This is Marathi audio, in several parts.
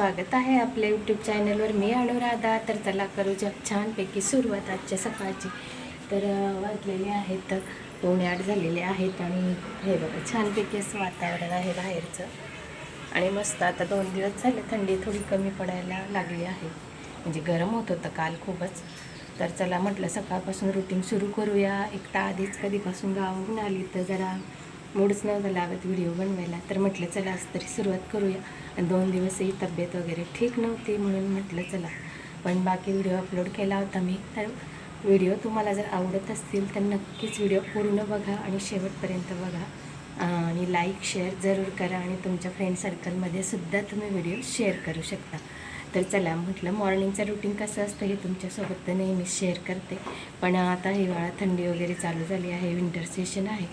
स्वागत आहे आपल्या यूट्यूब चॅनलवर मी अनुराधा तर चला करू जग छानपैकी सुरुवात आजच्या सकाळची. तर वाजलेली वाजलेले आहेत. पावणे आठ झालेले आहेत आणि हे बघा छानपैकी असं वातावरण आहे बाहेरचं. आणि मस्त आता दोन दिवस झाले थंडी थोडी कमी पडायला लागली आहे. म्हणजे गरम होत होतं काल खूपच. तर चला म्हटलं सकाळपासून रुटीन सुरू करूया. एकटा आधीच कधीपासून गावाहून आली तर जरा मूडच नव्हता लागत व्हिडिओ बनवायला. तर म्हटलं चला आज तरी सुरुवात करूया. आणि दोन दिवसही तब्येत वगैरे ठीक नव्हती म्हणून म्हटलं चला. पण बाकी व्हिडिओ अपलोड केला होता मी. तर व्हिडिओ तुम्हाला जर आवडत असतील तर नक्कीच व्हिडिओ पूर्ण बघा आणि शेवटपर्यंत बघा. आणि लाईक शेअर जरूर करा आणि तुमच्या फ्रेंड सर्कलमध्ये सुद्धा तुम्ही व्हिडिओ शेअर करू शकता. तर चला म्हटलं मॉर्निंगचं रुटीन कसं असतं हे तुमच्यासोबत तर नेहमीच शेअर करते. पण आता हिवाळा थंडी वगैरे चालू झाली आहे विंटर सेशन आहे.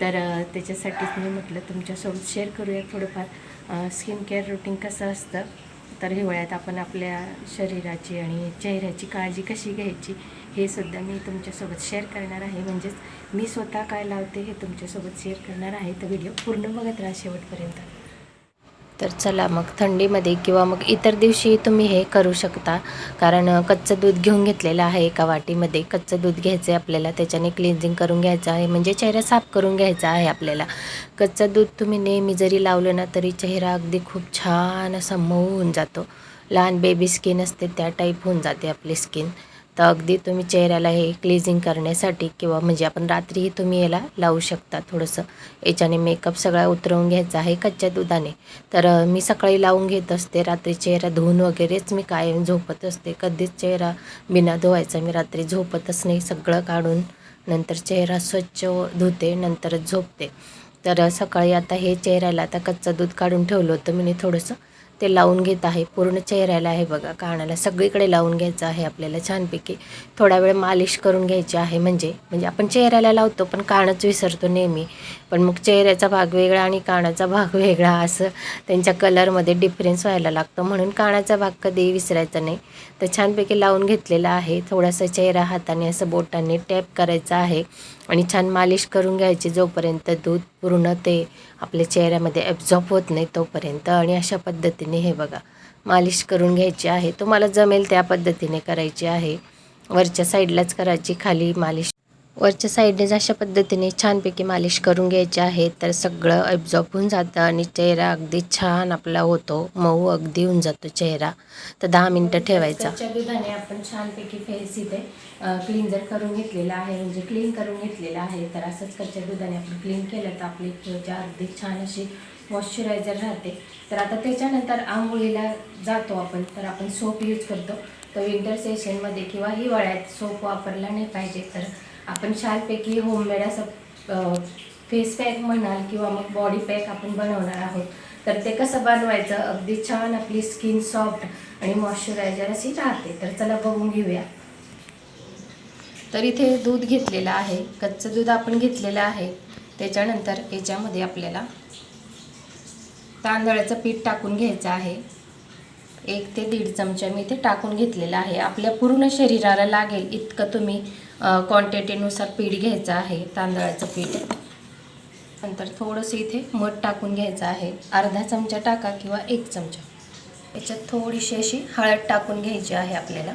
तर त्याच्यासाठीच मी म्हटलं तुमच्यासोबत शेअर करूया थोडंफार. स्किन केअर रुटीन कसं असतं? तर हिवाळ्यात आपण आपल्या शरीराची आणि चेहऱ्याची काळजी कशी घ्यायची हे सुद्धा मी तुमच्यासोबत शेअर करणार आहे. म्हणजेच मी स्वतः काय लावते हे तुमच्यासोबत शेअर करणार आहे. तर व्हिडिओ पूर्ण बघत राहा शेवटपर्यंत. तर चला मग थंडीमध्ये किंवा मग इतर दिवशी तुम्ही हे करू शकता. कारण कच्चं दूध घेऊन घेतलेलं आहे एका वाटीमध्ये. कच्चं दूध घ्यायचं आहे आपल्याला त्याच्याने क्लिन्झिंग करून घ्यायचं आहे. म्हणजे चेहरा साफ करून घ्यायचा आहे आपल्याला. कच्चं दूध तुम्ही नेहमी जरी लावलं ना तरी चेहरा अगदी खूप छान असा मऊ होऊन जातो. लहान बेबी स्किन असते त्या टाईप होऊन जाते आपली स्किन तर अगदी तुम्ही चेहऱ्याला हे क्लिझिंग करण्यासाठी किंवा म्हणजे आपण रात्रीही तुम्ही याला लावू शकता. थोडंसं याच्याने मेकअप सगळा उतरवून घ्यायचा आहे कच्च्या दुधाने. तर मी सकाळी लावून घेत असते रात्री चेहरा धुवून वगैरेच मी कायम झोपत असते. कधीच चेहरा बिना धुवायचा मी रात्री झोपतच नाही. सगळं काढून नंतर चेहरा स्वच्छ धुते नंतरच झोपते. तर सकाळी आता हे चेहऱ्याला आता कच्चं दूध काढून ठेवलं होतं. मी थोडंसं ते लावून घेत आहे. पूर्ण चेहऱ्याला आहे बघा कानाला सगळीकडे लावून घ्यायचं आहे आपल्याला छानपैकी. थोडा वेळ मालिश करून घ्यायची आहे म्हणजे म्हणजे आपण चेहऱ्याला लावतो पण कानच विसरतो नेहमी. पण मग चेहऱ्याचा भाग वेगळा आणि कानाचा भाग वेगळा असं त्यांच्या कलरमध्ये डिफरन्स व्हायला लागतो. म्हणून कानाचा भाग कधीही विसरायचा नाही. तर छानपैकी लावून घेतलेला आहे. थोडासा चेहरा हाताने असं बोटाने टॅप करायचा आहे. आणि छान मालिश करून घ्यायची जोपर्यंत दूध पूर्ण ते आपल्या चेहऱ्यामध्ये ॲब्झॉर्ब होत नाही तोपर्यंत. आणि अशा पद्धतीने हे बघा मालिश करून घ्यायची आहे. तुम्हाला जमेल त्या पद्धतीने करायची आहे. वरच्या साईडलाच करायची खाली मालिश. वरच्या साईडने अशा पद्धतीने छानपैकी मालिश करून घ्यायची आहे तर सगळं ॲब्झॉर्ब होऊन जातं आणि चेहरा अगदी छान आपला होतो. मऊ अगदी होऊन जातो चेहरा. तर दहा मिनटं ठेवायचा. दुधाने आपण छानपैकी फेस इथे क्लीन्झर करून घेतलेला आहे म्हणजे क्लीन करून घेतलेला आहे तर असंच कच्च्या दुधाने आपण क्लीन केलं तर आपली त्वचा अगदी छान अशी मॉइश्चरायझर राहते. तर आता त्याच्यानंतर आंघोळीला जातो आपण तर आपण सोप यूज करतो. तर विंटर सेशनमध्ये किंवा हिवाळ्यात सोप वापरला नाही पाहिजे तर आपण छानपैकी होममेड असं फेस पॅक म्हणाल किंवा मग बॉडी पॅक आपण बनवणार आहोत. तर ते कसं बनवायचं? अगदी छान आपली स्किन सॉफ्ट आणि मॉइश्चरायझर अशी राहते. तर चला बघून घेऊया. तर इथे दूध घेतलेलं आहे. कच्चं दूध आपण घेतलेलं आहे. त्याच्यानंतर याच्यामध्ये आपल्याला तांदळाचं पीठ टाकून घ्यायचं आहे. एक ते दीड चमचा मी इथे टाकून घेतलेला आहे. आपल्या पूर्ण शरीराला लागेल इतकं तुम्ही क्वांटिटीनुसार पीठ घ्यायचं आहे तांदळाचं पीठ. नंतर थोडंसं इथे मध टाकून घ्यायचं आहे. अर्धा चमचा टाका किंवा एक चमचा. याच्यात थोडीशी अशी हळद टाकून घ्यायची आहे आपल्याला.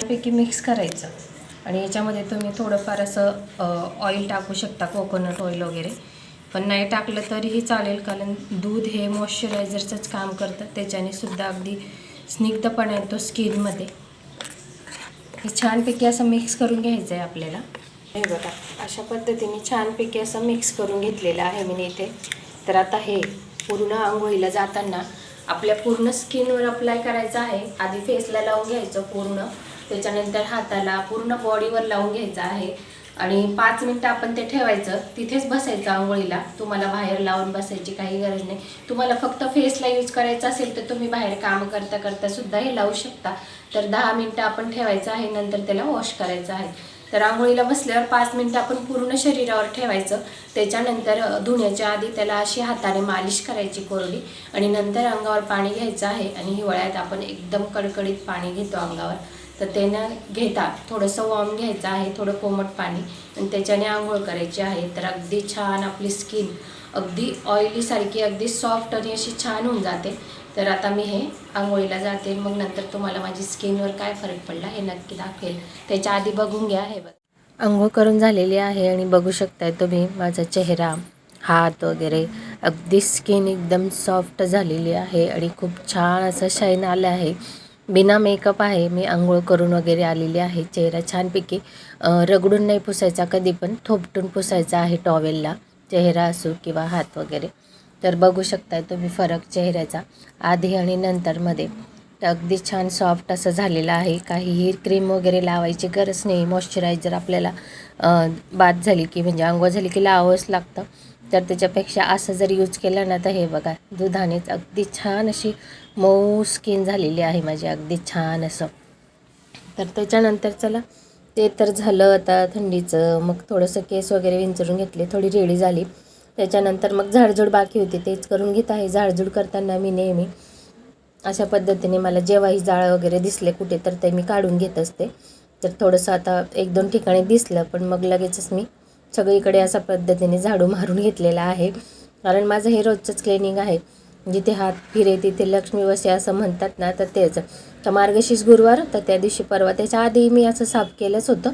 पैकी मिक्स करायचं. आणि याच्यामध्ये तुम्ही थोडंफार असं ऑइल टाकू शकता कोकोनट ऑइल वगैरे. पण नाही टाकलं तरीही चालेल कारण दूध हे मॉइश्चरायझरचंच काम करतं. त्याच्याने सुद्धा अगदी स्निग्धपणा येतो स्किनमध्ये. हे छानपैकी असं मिक्स करून घ्यायचं आहे आपल्याला. हे बघा अशा पद्धतीने छानपैकी असं मिक्स करून घेतलेलं आहे मी इथे. तर आता हे पूर्ण आंघोळीला जाताना आपल्या पूर्ण स्किनवर अप्लाय करायचं आहे. आधी फेसला लावून घ्यायचं पूर्ण. त्याच्यानंतर हाताला पूर्ण बॉडीवर लावून घ्यायचं आहे. आणि पाच मिनटं आपण ते ठेवायचं. तिथेच बसायचं आंघोळीला. तुम्हाला बाहेर लावून बसायची काही गरज नाही. तुम्हाला फक्त फेसला यूज करायचं असेल तर तुम्ही बाहेर काम करता करता सुद्धा हे लावू शकता. तर दहा मिनटं आपण ठेवायचं आहे. नंतर त्याला वॉश करायचं आहे. तर आंघोळीला बसल्यावर पाच मिनटं आपण पूर्ण शरीरावर ठेवायचं. त्याच्यानंतर धुण्याच्या आधी त्याला अशी हाताने मालिश करायची कोरडी. आणि नंतर अंगावर पाणी घ्यायचं आहे. आणि हिवाळ्यात आपण एकदम कडकडीत पाणी घेतो अंगावर. तर ते न घेता थोडंसं वॉर्म घ्यायचं आहे थोडं कोमट पाणी. आणि त्याच्याने आंघोळ करायची आहे. तर अगदी छान आपली स्किन अगदी ऑइलीसारखी अगदी सॉफ्ट आणि अशी छान होऊन जाते. तर आता मी हे आंघोळीला जाते. मग नंतर तुम्हाला माझी स्किनवर काय फरक पडला हे नक्की दाखवेल. त्याच्या आधी बघून घ्या. हे बघ. आंघोळ करून झालेली आहे आणि बघू शकताय तुम्ही माझा चेहरा हात वगैरे. अगदी स्किन एकदम सॉफ्ट झालेली आहे आणि खूप छान असं शाईन आलं आहे. बिना मेकअप आहे मी आंघोळ करून वगैरे आलेली आहे. चेहरा छानपैकी रगडून नाही पुसायचा कधी पण थोपटून पुसायचा आहे टॉवेलला चेहरा असो किंवा हात वगैरे. तर बघू शकताय तुम्ही फरक चेहऱ्याचा. आधी आणि नंतरमध्ये तर अगदी छान सॉफ्ट असं झालेलं आहे. काहीही क्रीम वगैरे लावायची गरज नाही. मॉइश्चरायझर आपल्याला बाद झाली की म्हणजे आंघोळ झाली की लावावंच लागतं. तर त्याच्यापेक्षा असं जर यूज केलं ना तर हे बघा दुधानेच अगदी छान अशी मऊ स्किन झालेली आहे माझी अगदी छान असं. तर त्याच्यानंतर चला ते तर झालं आता थंडीचं. मग थोडंसं केस वगैरे विंचरून घेतले थोडी रेडी झाली. त्याच्यानंतर मग झाडझूड बाकी होती तेच करून घेत आहे. झाडझूड करताना मी नेहमी अशा पद्धतीने मला जेव्हाही जाळं वगैरे दिसले कुठे तर ते मी काढून घेत असते. तर थोडंसं आता एक दोन ठिकाणी दिसलं पण मग लगेचच मी सगळीकडे अशा पद्धतीने झाडू मारून घेतलेला आहे. कारण माझं हे रोजचंच क्लिनिंग आहे. जिथे हात फिरे तिथे लक्ष्मी वसे असं म्हणतात ना तर तेच. तर मार्गशीर्ष गुरुवार तर त्या दिवशी परवा त्याच्या आधी मी असं साफ केलंच होतं.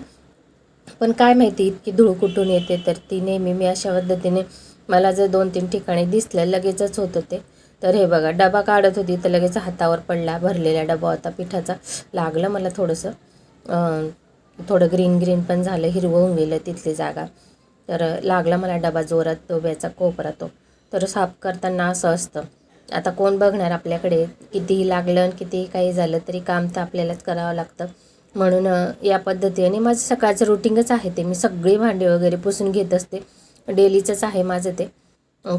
पण काय माहिती इतकी धूळ कुठून येते? तर ती नेहमी मी अशा पद्धतीने मला जर दोन तीन ठिकाणी दिसलं लगेचच होतं ते. तर हे बघा डबा काढत होती तर लगेच हातावर पडला भरलेला डबा होता पिठाचा. लागलं मला थोडंसं. थोडं ग्रीन ग्रीन पण झालं हिरवं होऊन गेलं तिथली जागा. तर लागला मला डबा जोरात तोब्याचा कोपरा तो. तर साफ करताना असं असतं. आता कोण बघणार आपल्याकडे? कितीही लागलं आणि कितीही काही झालं तरी काम तर आपल्यालाच करावं लागतं. म्हणून या पद्धतीने माझं सकाळचं रुटीनच आहे ते. मी सगळी भांडी वगैरे पुसून घेत असते. डेलीचंच आहे माझं ते.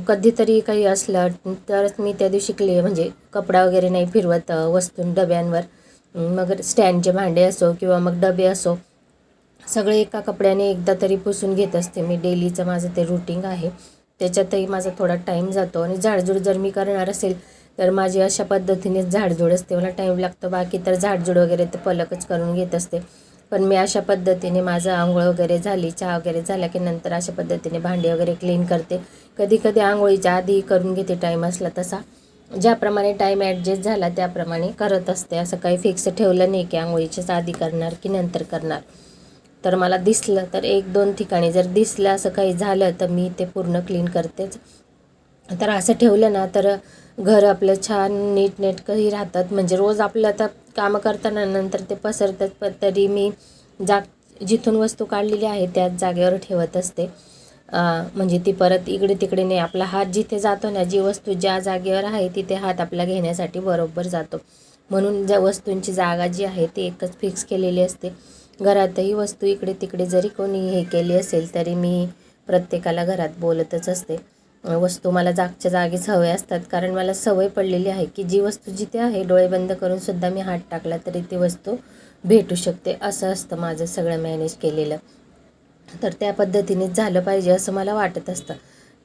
कधीतरी काही असलं तरच मी त्या दिवशी क्ले म्हणजे कपडा वगैरे नाही फिरवत अ, वस्तू डब्यांवर. मग स्टँडचे भांडे असो किंवा मग डबे असो सगळे एका कपड्याने एकदा तरी पुसून घेत असते मी. डेलीचं माझं ते रुटीन आहे. त्याच्यातही माझा थोडा टाईम जातो आणि झाडझूड जर मी करणार असेल तर माझी अशा पद्धतीने झाडझूड असते. मला टाईम लागतो. बाकी तर झाडझूड वगैरे तर पलकच करून घेत असते. पण मी अशा पद्धतीने माझं आंघोळ वगैरे झाली चहा वगैरे झाला की नंतर अशा पद्धतीने भांडी वगैरे क्लीन करते. कधी कधी आंघोळीच्या आधी करून घेते टाईम असला तसा. ज्याप्रमाणे टाईम ॲडजस्ट झाला त्याप्रमाणे करत असते. असं काही फिक्स ठेवलं नाही की आंघोळीच्याच आधी करणार की नंतर करणार. तर मला दिसलं तर एक दोन ठिकाणी जर दिसलं असं काही झालं तर मी ते पूर्ण क्लीन करतेच. तर असं ठेवलं ना तर घर आपलं छान नीटनेटकंही राहतात. म्हणजे रोज आपलं आता कामं करताना नंतर ते पसरतात पण तरी मी जाग जिथून वस्तू काढलेली आहे त्याच जागेवर ठेवत असते. म्हणजे ती परत इकडे तिकडे नाही. आपला हात जिथे जातो ना जी वस्तू ज्या जागेवर आहे तिथे हात आपला घेण्यासाठी बरोबर जातो. म्हणून ज्या वस्तूंची जागा जी आहे ती एकच फिक्स केलेली असते. घरातही वस्तू इकडे तिकडे जरी कोणी हे केली असेल तरी मी प्रत्येकाला घरात बोलतच असते. वस्तू मला जागच्या जागीच हवे असतात. कारण मला सवय पडलेली आहे की जी वस्तू जिथे आहे डोळे बंद करून सुद्धा मी हात टाकला तरी ती वस्तू भेटू शकते. असं असतं माझं सगळं मॅनेज केलेलं. तर त्या पद्धतीनेच झालं पाहिजे असं मला वाटत असतं.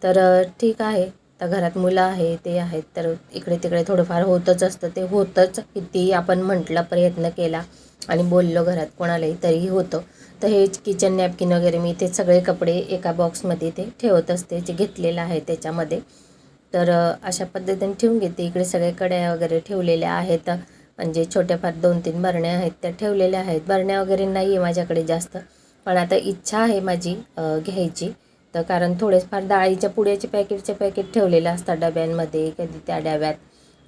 तर ठीक आहे. तर घरात मुलं आहे ते आहेत. तर इकडे तिकडे थोडंफार होतच असतं. ते होतंच कितीही आपण म्हटलं प्रयत्न केला. आणि बोललो घरात कोणालाही तरीही होतं. तर हे किचन नॅपकिन वगैरे मी ते सगळे कपडे एका बॉक्समध्ये ते ठेवत असते जे घेतलेलं आहे त्याच्यामध्ये. तर अशा पद्धतीने ठेवून घेते. इकडे सगळे कड्या वगैरे ठेवलेल्या आहेत. म्हणजे छोट्याफार दोन तीन बरण्या आहेत त्या ठेवलेल्या आहेत. बरण्या वगैरे नाही आहे माझ्याकडे जास्त. पण आता इच्छा आहे माझी घ्यायची. तर कारण थोडेफार डाळीच्या पुड्याचे पॅकेटचे पॅकेट ठेवलेले असतात डब्यांमध्ये कधी त्या डब्यात.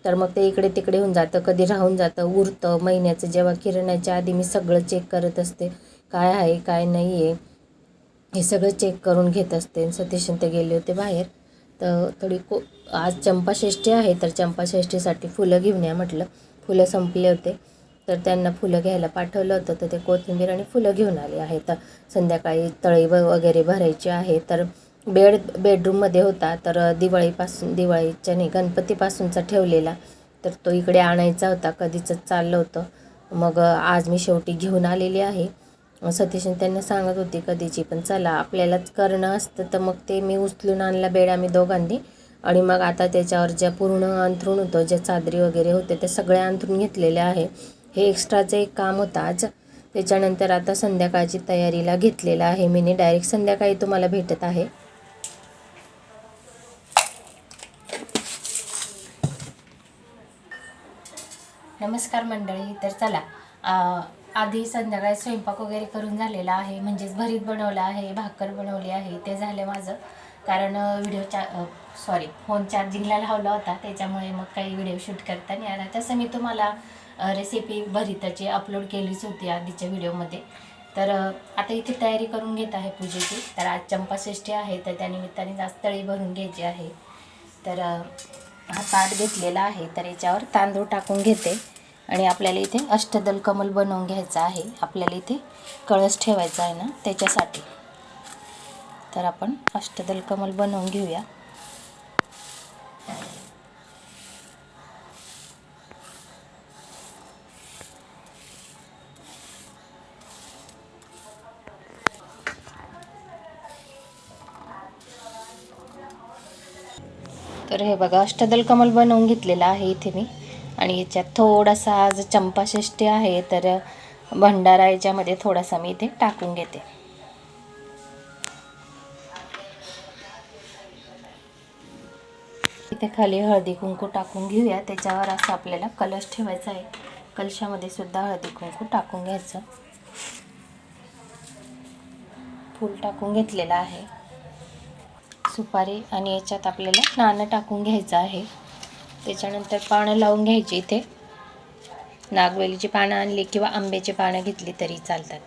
तर मग ते इकडे तिकडे होऊन जातं कधी राहून जातं उरतं. महिन्याचं जेव्हा किरण्याच्या आधी मी सगळं चेक करत असते काय आहे काय नाही आहे हे सगळं चेक करून घेत असते. सतीश ते गेले होते बाहेर. तर थोडी को आज चंपाषष्ठी आहे तर चंपाषष्ठीसाठी फुलं घेऊन या म्हटलं. फुलं संपले होते. तर त्यांना फुलं घ्यायला पाठवलं होतं. तर ते कोथिंबीर आणि फुलं घेऊन आले आहेत. तर संध्याकाळी तळी व- वगैरे भरायची आहे. तर बेड बेडरूममध्ये होता. तर दिवाळीपासून दिवाळीच्या नाही गणपतीपासूनचा ठेवलेला. तर तो इकडे आणायचा होता. कधीच चाललं होतं. मग आज मी शेवटी घेऊन आलेली आहे. सतीशन त्यांना सांगत होती कधीची पण चला. आपल्यालाच करणं असतं तर मग ते मी उचलून आणला बेड आम्ही दोघांनी. आणि मग आता त्याच्यावर ज्या पूर्ण अंथरूण होतं ज्या चादरी वगैरे होते ते सगळे अंथरून घेतलेले आहे. हे एक्स्ट्राचं एक काम होतं आज. त्याच्यानंतर आता संध्याकाळची तयारीला घेतलेलं आहे. मी डायरेक्ट संध्याकाळी तुम्हाला भेटत आहे. नमस्कार मंडळी तर चला आधी संध्याकाळी स्वयंपाक वगैरे करून झालेला आहे म्हणजेच भरीत बनवलं आहे भाकर बनवली आहे ते झालं माझं. कारण व्हिडिओ चा सॉरी फोन चार्जिंगला लावला होता त्याच्यामुळे मग काही व्हिडिओ शूट करता नाही आला. तसं मी तुम्हाला रेसिपी भरिताची अपलोड केलीच होती आधीच्या व्हिडिओमध्ये. तर आता इथे तयारी करून घेत आहे पूजेची. तर आज चंपाषष्ठी आहे तर त्यानिमित्ताने जास्त तळी भरून घ्यायची आहे. तर हा ताट घेतलेला आहे तर याच्यावर तांदूळ टाकून घेते. आणि आपल्याला इथे अष्टदल कमल बनवून घ्यायचं आहे. आपल्याला इथे कळस ठेवायचा आहे ना त्याच्यासाठी. तर आपण अष्टदल कमल बनवून घेऊया. तर हे बघा अष्टदल कमल बनवून घेतलेलं आहे इथे मी. आणि याच्यात थोडासा आज चंपाषष्टी आहे तर भंडारा याच्यामध्ये थोडासा मी इथे टाकून घेते. इथे खाली हळदी कुंकू टाकून घेऊया. त्याच्यावर असं आपल्याला कलश ठेवायचा आहे. कलशामध्ये सुद्धा हळदी कुंकू टाकून घ्यायचं. फूल टाकून घेतलेलं आहे. सुपारी आणि याच्यात आपल्याला नाणं टाकून घ्यायचं आहे. त्याच्यानंतर पानं लावून घ्यायची इथे. नागवेलीची पानं आणली किंवा आंब्याची पानं घेतली तरी चालतात.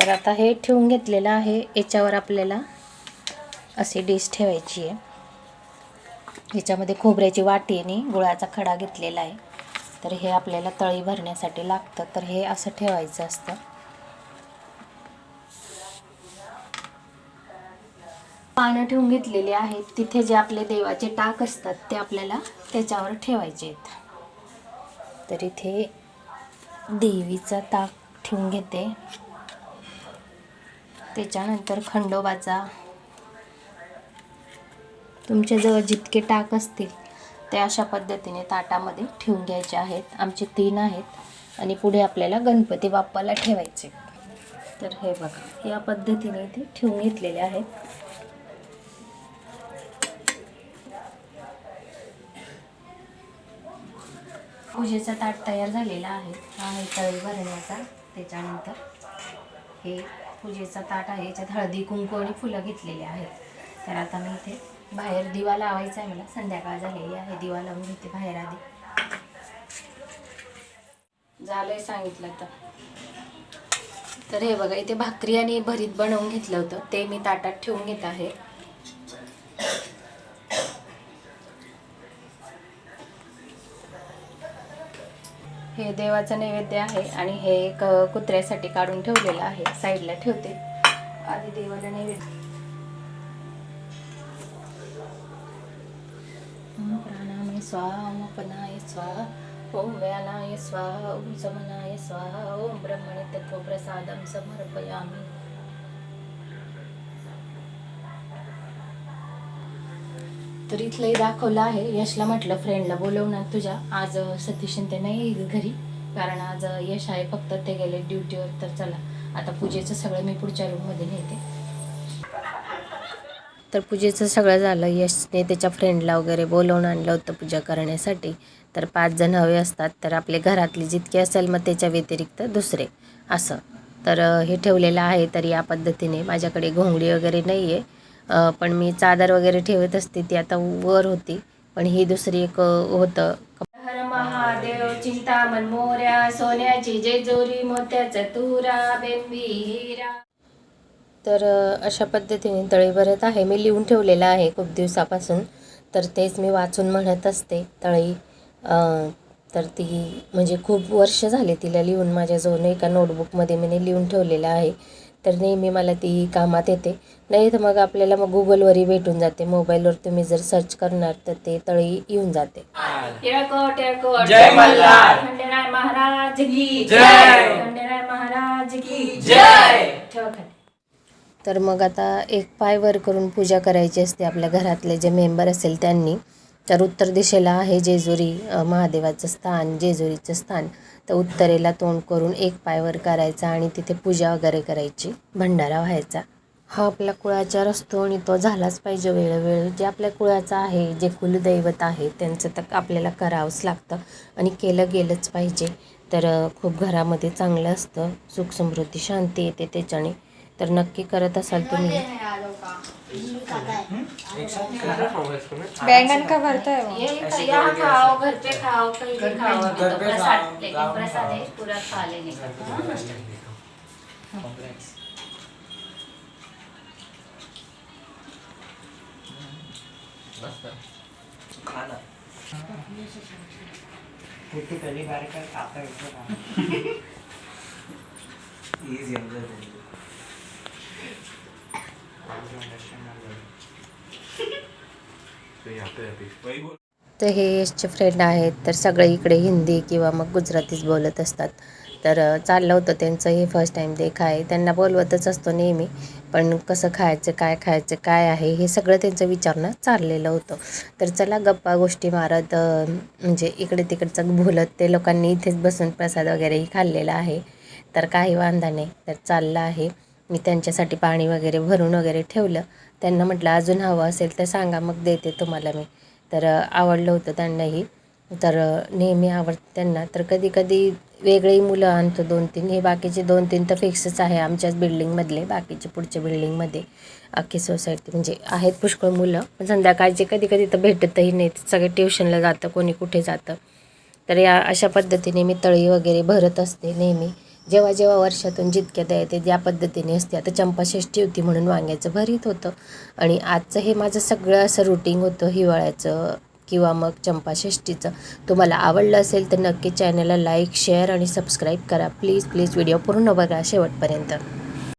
तर आता हे ठेवून घेतलेलं आहे. याच्यावर आपल्याला अशी डिश ठेवायची आहे. ह्याच्यामध्ये खोबऱ्याची वाटी आणि गुळाचा खडा घेतलेला आहे. तर हे आपल्याला तळी भरण्यासाठी लागतं. तर हे असं ठेवायचं असतं. पानं ठेवून घेतलेले आहेत. तिथे जे आपले देवाचे टाक असतात ते आपल्याला त्याच्यावर ठेवायचे आहेत. तर इथे देवीचा ताक ठेवून घेते. त्याच्यानंतर खंडोबाचा. तुमच्याजवळ जितके टाक असतील ते अशा पद्धतीने ताटामध्ये ठेवून घ्यायचे आहेत. आमचे तीन आहेत आणि पुढे आपल्याला गणपती बाप्पाला ठेवायचे. तर हे बघा या पद्धतीने इथे ठेवून घेतलेले आहेत. पूजेचा ताट तयार झालेला आहे. हा आहे तळी भरण्याचा त्याच्यानंतर हे पूजेचा ताट आहे. याच्यात हळदी कुंकू आणि फुलं घेतलेली आहेत. तर आता मी इथे बाहेर दिवा लावायचा आहे मला. संध्याकाळ झालेली आहे. दिवा लावून घेते बाहेर आधी. झालंय सांगितलं तर. तर हे बघा इथे भाकरी आणि भरीत बनवून घेतलं होतं. ते मी ताटात ठेवून घेत आहे. हे देवाचं नैवेद्य आहे आणि हे एक कुत्र्यासाठी काढून ठेवलेलं आहे. साईडला ठेवते. आधी देवाला नैवेद्य. प्राणामय प्राणायामाय स्वाहा ओम स्वाहा ओम व्यानाय स्वाहा ओम समनाय स्वाहा ओम ब्रह्मणे तत्वप्रसादम समर्पयामी. तर इथलंही दाखवलं आहे. यशला म्हटलं फ्रेंडला बोलवणार तुझ्या. आज सतीश ते नाही येईल घरी. कारण आज यश आहे फक्त ते गेले ड्युटीवर. तर चला आता पूजेचं सगळं मी पुढच्या रूममध्ये नेते. तर पूजेचं सगळं झालं. यशने त्याच्या फ्रेंडला वगैरे बोलवून आणलं होतं पूजा करण्यासाठी. तर पाच जण हवे असतात तर आपले घरातले जितके असेल मग त्याच्या व्यतिरिक्त दुसरे. असं. तर हे ठेवलेलं आहे तर या पद्धतीने. माझ्याकडे घोंगडी वगैरे नाही आहे पण मी चादर वगैरे ठेवत असते ती आता वर होती. पण ही दुसरी एक होतं. हर महादेव चिंतामण मोऱ्या सोन्याची जेजुरी मोत्याचं तुरा बेंबी हिरा तर अशा पद्धतीने तळी भरत आहे. मी लिहून ठेवलेलं आहे खूप दिवसापासून. तर तेच मी वाचून म्हणत असते तळी. तर ती म्हणजे खूप वर्ष झाले तिला लिहून. माझ्याजवळ एका नोटबुकमध्ये मी लिहून ठेवलेलं आहे. तर नेहमी मला ती कामात येते नाही तर मग आपल्याला मग गुगलवरही भेटून जाते मोबाईलवर तुम्ही जर सर्च करणार तर ते तळी येऊन जाते जय मल्हार. खंडेराय महाराज की जय. खंडेराय महाराज की जय. ठेवा खाली. तर मग आता एक पाय वर करून पूजा करायची असते आपल्या घरातले जे मेंबर असेल त्यांनी तर उत्तर दिशेला आहे जेजुरी महादेवाचं स्थान जेजुरीचं स्थान. तर उत्तरेला तोंड करून एक पायवर करायचा आणि तिथे पूजा वगैरे करायची भंडारा व्हायचा. हा आपला कुळाचार असतो आणि तो झालाच पाहिजे वेळोवेळी. जे आपल्या कुळाचं आहे जे कुलदैवत आहे त्यांचं तर आपल्याला करावंच लागतं आणि केलं गेलंच पाहिजे. तर खूप घरामध्ये चांगलं असतं. सुख समृद्धी शांती येते त्याच्याने. तर नक्की करत असाल तुम्ही. बैंगन का भरता है यहाँ खाओ घर पे खाओ कहीं भी खाओ तो प्रसाद लेकिन प्रसाद है पूरा खा लेने का किती पहली बार का खाता है खाना। तर हे यशचे फ्रेंड आहेत तर सगळे इकडे हिंदी किंवा मग गुजरातीच बोलत असतात. तर चाललं होतं त्यांचं हे फर्स्ट टाईम ते खाय. त्यांना बोलवतच असतो नेहमी पण कसं खायचं काय खायचं काय आहे हे सगळं त्यांचं विचारणं चाललेलं होतं. तर चला गप्पा गोष्टी मारत म्हणजे इकडे तिकडचं बोलत ते लोकांनी इथेच बसून प्रसाद वगैरेही खाल्लेला आहे. तर काही वांधा नाही तर चाललं आहे. मी त्यांच्यासाठी पाणी वगैरे भरून वगैरे ठेवलं. त्यांना म्हटलं अजून हवं असेल तर सांगा मग देते तुम्हाला मी. तर आवडलं होतं त्यांनाही. तर नेहमी आवडतं त्यांना. तर कधी कधी वेगळी मुलं आणतो दोन तीन हे बाकीचे दोन तीन तर फिक्सच आहे आमच्याच बिल्डिंगमधले बाकीचे पुढच्या बिल्डिंगमध्ये अख्खी सोसायटी म्हणजे आहेत पुष्कळ मुलं. पण संध्याकाळचे कधी कधी तर भेटतही नाहीत. सगळे ट्युशनला जातं कोणी कुठे जातं. तर या अशा पद्धतीने मी तळी वगैरे भरत असते नेहमी. जेव्हा जेव्हा वर्षातून जितक्या येते ज्या पद्धतीने असते. आता चंपाषष्ठी होती म्हणून वांग्याचं भरीत होतं. आणि आजचं हे माझं सगळं असं रुटीन होतं हिवाळ्याचं किंवा मग चंपाषष्ठीचं तुम्हाला आवडलं असेल तर नक्की चॅनलला लाईक शेअर आणि सबस्क्राईब करा. प्लीज प्लीज व्हिडिओ पूर्ण बघा शेवटपर्यंत.